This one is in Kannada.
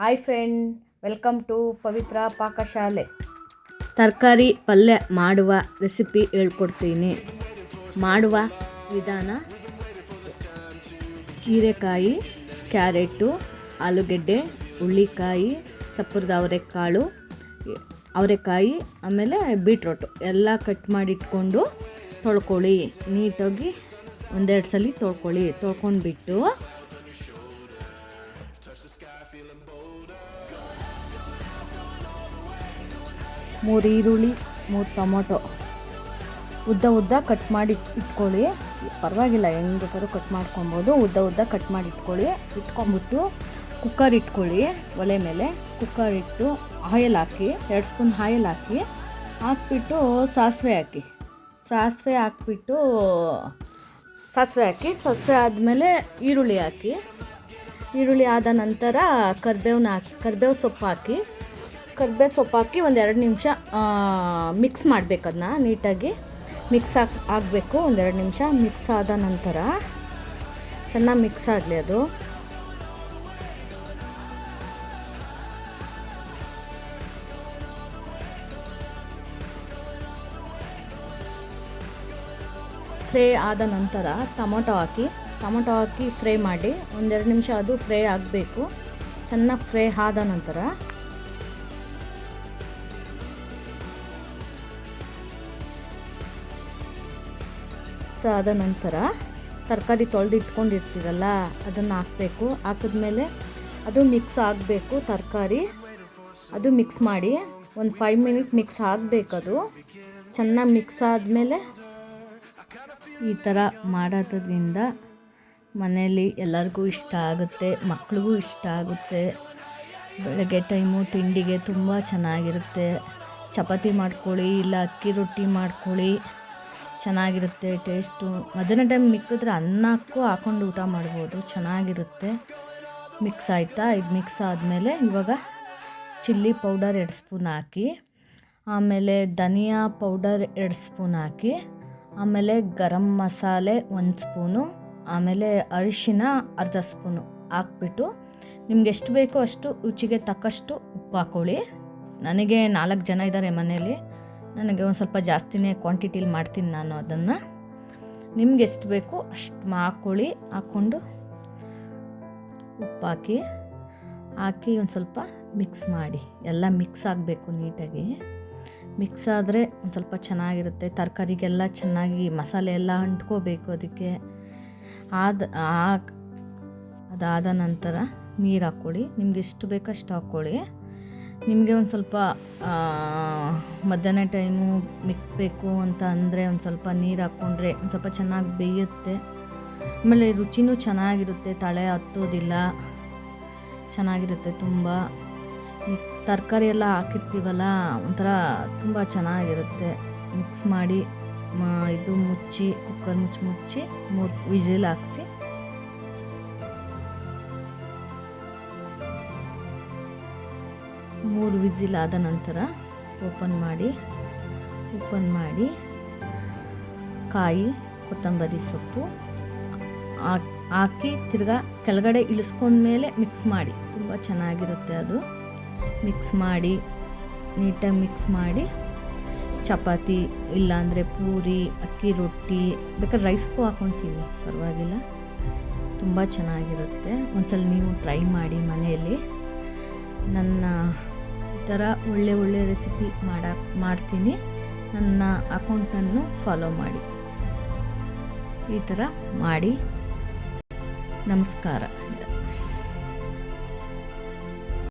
Hi friend welcome to Pavithra Pakashale ತರಕಾರಿ ಪಲ್ಯ ಮಾಡುವ ರೆಸಿಪಿ ಹೇಳ್ಕೊಡ್ತೀನಿ. ಮಾಡುವ ವಿಧಾನ? ಹೀರೆಕಾಯಿ, ಕ್ಯಾರೆಟು, ಆಲೂಗೆಡ್ಡೆ, ಹುಳ್ಳಿಕಾಯಿ, ಚಪ್ಪರದ ಅವರೆಕಾಳು, ಅವರೆಕಾಯಿ, ಆಮೇಲೆ ಬೀಟ್ರೋಟು ಎಲ್ಲ ಕಟ್ ಮಾಡಿಟ್ಕೊಂಡು ತೊಳ್ಕೊಳ್ಳಿ. ನೀಟಾಗಿ ಒಂದೆರಡು ಸಲ ತೊಳ್ಕೊಳ್ಳಿ. ತೊಳ್ಕೊಂಡ್ಬಿಟ್ಟು ಮೂರು ಈರುಳ್ಳಿ, ಮೂರು ಟೊಮೊಟೊ. ಉದ್ದ ಉದ್ದ ಕಟ್ ಮಾಡಿ ಇಟ್ಕೊಳ್ಳಿ. ಪರವಾಗಿಲ್ಲ, ಹೆಂಗೆ ಬೇಕಾದ್ರೂ ಕಟ್ ಮಾಡ್ಕೊಬೋದು. ಉದ್ದ ಉದ್ದ ಕಟ್ ಮಾಡಿ ಇಟ್ಕೊಳ್ಳಿ. ಇಟ್ಕೊಂಬಿಟ್ಟು ಕುಕ್ಕರ್ ಇಟ್ಕೊಳ್ಳಿ. ಒಲೆ ಮೇಲೆ ಕುಕ್ಕರ್ ಇಟ್ಟು ಆಯಿಲ್ ಹಾಕಿ, ಎರಡು ಸ್ಪೂನ್ ಆಯಿಲ್ ಹಾಕಿ, ಹಾಕ್ಬಿಟ್ಟು ಸಾಸಿವೆ ಹಾಕಿ. ಸಾಸಿವೆ ಹಾಕ್ಬಿಟ್ಟು, ಸಾಸಿವೆ ಹಾಕಿ, ಸಾಸಿವೆ ಆದಮೇಲೆ ಈರುಳ್ಳಿ ಹಾಕಿ. ಈರುಳ್ಳಿ ಆದ ನಂತರ ಕರ್ಬೇವನ್ನ ಹಾಕಿ, ಕರ್ಬೇವು ಸೊಪ್ಪು ಹಾಕಿ. ಕರ್ಬೇವು ಸೊಪ್ಪು ಹಾಕಿ ಒಂದು ಎರಡು ನಿಮಿಷ ಮಿಕ್ಸ್ ಮಾಡಬೇಕು ಅದನ್ನ ನೀಟಾಗಿ. ಮಿಕ್ಸ್ ಹಾಕ್, ಆಗಬೇಕು, ಒಂದೆರಡು ನಿಮಿಷ ಮಿಕ್ಸ್ ಆದ ನಂತರ ಚೆನ್ನಾಗಿ ಮಿಕ್ಸ್ ಆಗಲಿ ಅದು. ಫ್ರೈ ಆದ ನಂತರ ಟೊಮೊಟೊ ಹಾಕಿ ಟೊಮೊಟೊ ಹಾಕಿ ಫ್ರೈ ಮಾಡಿ ಒಂದೆರಡು ನಿಮಿಷ ಅದು ಫ್ರೈ ಆಗಬೇಕು. ಚೆನ್ನಾಗಿ ಫ್ರೈ ಆದ ನಂತರ ಸೊ ಆದ ನಂತರ ತರಕಾರಿ ತೊಳೆದು ಇಟ್ಕೊಂಡಿರ್ತೀರಲ್ಲ, ಅದನ್ನು ಹಾಕಬೇಕು. ಹಾಕಿದ್ಮೇಲೆ ಅದು ಮಿಕ್ಸ್ ಆಗಬೇಕು ತರಕಾರಿ. ಅದು ಮಿಕ್ಸ್ ಮಾಡಿ ಒಂದು ಫೈವ್ ಮಿನಿಟ್ ಮಿಕ್ಸ್ ಆಗಬೇಕದು ಚೆನ್ನಾಗಿ ಮಿಕ್ಸ್ ಆದಮೇಲೆ ಈ ಥರ ಮಾಡೋದ್ರಿಂದ ಮನೆಯಲ್ಲಿ ಎಲ್ಲರಿಗೂ ಇಷ್ಟ ಆಗುತ್ತೆ, ಮಕ್ಳಿಗೂ ಇಷ್ಟ ಆಗುತ್ತೆ. ಬೆಳಗ್ಗೆ ಟೈಮು ತಿಂಡಿಗೆ ತುಂಬ ಚೆನ್ನಾಗಿರುತ್ತೆ. ಚಪಾತಿ ಮಾಡ್ಕೊಳ್ಳಿ ಇಲ್ಲ ಅಕ್ಕಿ ರೊಟ್ಟಿ ಮಾಡ್ಕೊಳ್ಳಿ. ಚೆನ್ನಾಗಿರುತ್ತೆ ಟೇಸ್ಟು ಮಧ್ಯಾಹ್ನ ಟೈಮ್ ಮಿಕ್ಕಿದ್ರೆ ಅನ್ನಕ್ಕೂ ಹಾಕೊಂಡು ಊಟ ಮಾಡ್ಬೋದು. ಚೆನ್ನಾಗಿರುತ್ತೆ. ಮಿಕ್ಸ್ ಆಯಿತಾ? ಇದು ಮಿಕ್ಸ್ ಆದಮೇಲೆ ಇವಾಗ ಚಿಲ್ಲಿ ಪೌಡರ್ ಎರಡು ಸ್ಪೂನ್ ಹಾಕಿ, ಆಮೇಲೆ ಧನಿಯಾ ಪೌಡರ್ ಎರಡು ಸ್ಪೂನ್ ಹಾಕಿ, ಆಮೇಲೆ ಗರಂ ಮಸಾಲೆ ಒಂದು ಸ್ಪೂನು ಆಮೇಲೆ ಅರಿಶಿನ ಅರ್ಧ ಸ್ಪೂನು ಹಾಕ್ಬಿಟ್ಟು ನಿಮ್ಗೆ ಎಷ್ಟು ಬೇಕೋ ಅಷ್ಟು ರುಚಿಗೆ ತಕ್ಕಷ್ಟು ಉಪ್ಪು ಹಾಕ್ಕೊಳ್ಳಿ ನನಗೆ ನಾಲ್ಕು ಜನ ಇದ್ದಾರೆ ಮನೇಲಿ ನನಗೆ ಒಂದು ಸ್ವಲ್ಪ ಜಾಸ್ತಿನೇ ಕ್ವಾಂಟಿಟಿಲಿ ಮಾಡ್ತೀನಿ ನಾನು ಅದನ್ನು. ನಿಮ್ಗೆ ಎಷ್ಟು ಬೇಕು ಅಷ್ಟು ಹಾಕ್ಕೊಳ್ಳಿ ಹಾಕ್ಕೊಂಡು ಉಪ್ಪಾಕಿ, ಹಾಕಿ ಒಂದು ಸ್ವಲ್ಪ ಮಿಕ್ಸ್ ಮಾಡಿ. ಎಲ್ಲ ಮಿಕ್ಸ್ ಆಗಬೇಕು ನೀಟಾಗಿ. ಮಿಕ್ಸ್ ಆದರೆ ಒಂದು ಸ್ವಲ್ಪ ಚೆನ್ನಾಗಿರುತ್ತೆ. ತರಕಾರಿಗೆಲ್ಲ ಚೆನ್ನಾಗಿ ಮಸಾಲೆ ಎಲ್ಲ ಅಂಟ್ಕೋಬೇಕು ಅದಕ್ಕೆ. ಆದ ಅದಾದ ನಂತರ ನೀರು ಹಾಕ್ಕೊಳ್ಳಿ ನಿಮ್ಗೆ ಎಷ್ಟು ಬೇಕೋ ಅಷ್ಟು ಹಾಕ್ಕೊಳ್ಳಿ ನಿಮಗೆ ಒಂದು ಸ್ವಲ್ಪ ಮಧ್ಯಾಹ್ನ ಟೈಮು ಮಿಕ್ಬೇಕು ಅಂತ ಅಂದರೆ ಒಂದು ಸ್ವಲ್ಪ ನೀರು ಹಾಕ್ಕೊಂಡ್ರೆ ಒಂದು ಸ್ವಲ್ಪ ಚೆನ್ನಾಗಿ ಬೇಯುತ್ತೆ. ಆಮೇಲೆ ರುಚಿನೂ ಚೆನ್ನಾಗಿರುತ್ತೆ, ತಳೆ ಹತ್ತೋದಿಲ್ಲ. ಚೆನ್ನಾಗಿರುತ್ತೆ ತುಂಬ. ತರಕಾರಿ ಎಲ್ಲ ಹಾಕಿರ್ತೀವಲ್ಲ, ಒಂಥರ ತುಂಬ ಚೆನ್ನಾಗಿರುತ್ತೆ. ಮಿಕ್ಸ್ ಮಾಡಿ ಇದು ಮುಚ್ಚಿ, ಕುಕ್ಕರ್ ಮುಚ್ಚಿ ಮುಚ್ಚಿ ಮೂರು ವಿಜಿಲ್ ಹಾಕ್ಸಿ. ಮೂರು ವಿಜಿಲ್ ಆದ ನಂತರ ಓಪನ್ ಮಾಡಿ ಓಪನ್ ಮಾಡಿ, ಕಾಯಿ, ಕೊತ್ತಂಬರಿ ಸೊಪ್ಪು ಹಾಕಿ ತಿರ್ಗಾ ಕೆಳಗಡೆ ಇಳಿಸ್ಕೊಂಡ್ಮೇಲೆ ಮಿಕ್ಸ್ ಮಾಡಿ. ತುಂಬ ಚೆನ್ನಾಗಿರುತ್ತೆ ಅದು. ಮಿಕ್ಸ್ ಮಾಡಿ, ನೀಟಾಗಿ ಮಿಕ್ಸ್ ಮಾಡಿ, ಚಪಾತಿ ಇಲ್ಲಾಂದರೆ ಪೂರಿ, ಅಕ್ಕಿ ರೊಟ್ಟಿ, ಬೇಕಾದ್ರೆ ರೈಸ್ಗೂ ಹಾಕ್ಕೊತೀವಿ ಪರವಾಗಿಲ್ಲ. ತುಂಬ ಚೆನ್ನಾಗಿರುತ್ತೆ. ಒಂದ್ಸಲ ನೀವು ಟ್ರೈ ಮಾಡಿ ಮನೆಯಲ್ಲಿ. ನನ್ನ ಥರ ಒಳ್ಳೆ ಒಳ್ಳೆ ರೆಸಿಪಿ ಮಾಡಕ್ಕೆ ಮಾಡ್ತೀನಿ. ನನ್ನ ಅಕೌಂಟನ್ನು ಫಾಲೋ ಮಾಡಿ. ಈ ಥರ ಮಾಡಿ. ನಮಸ್ಕಾರ.